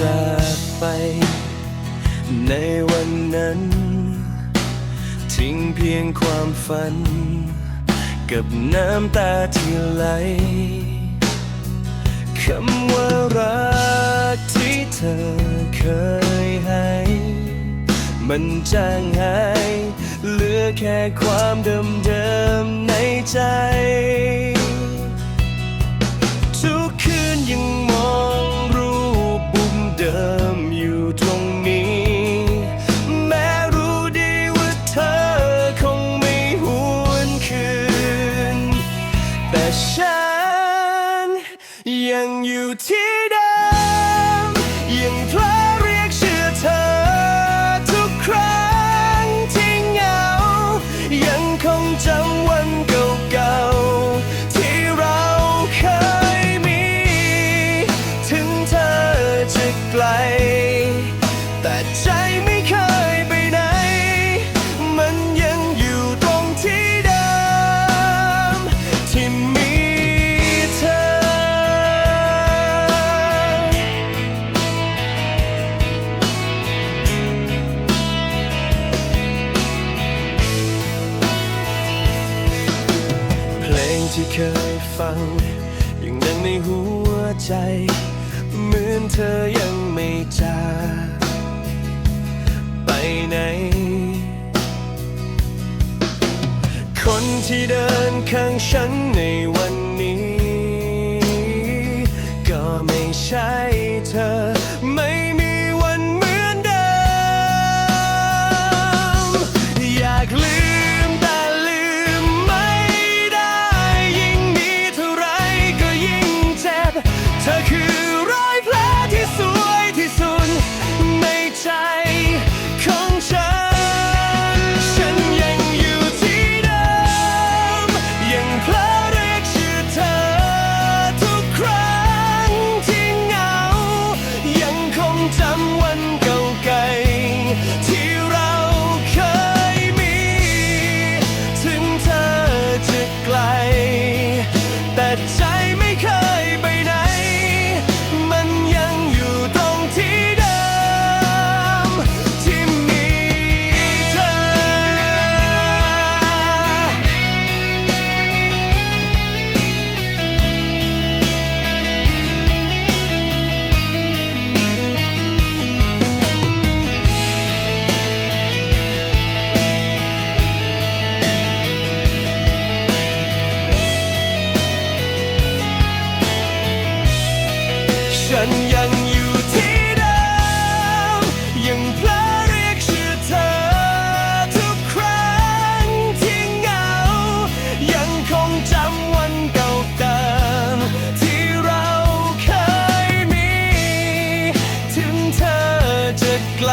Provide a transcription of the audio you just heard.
จากไป ในวันนั้น ทิ้งเพียงความฝัน กับน้ำตาที่ไหลคำว่ารักที่เธอเคยให้ มันจางหายเหลือแค่ความเดิมๆในใจ ที่เดิมยังเพลอเรียกชื่อเธอ ทุกครั้งที่เหงา ยังคงจำ ที่เคยฟัง ยังนั่งในหัวใจ เหมือนเธอยังไม่จากไปไหน คนที่เดินข้างฉันในวันนี้ ก็ไม่ใช่ กันยังอยู่ที่เดิมยังเพ้อเรียกชื่อเธอทุกครั้งที่เหงา ยังคงจำวันเก่าเดิมที่เราเคยมี ถึงเธอจะไกล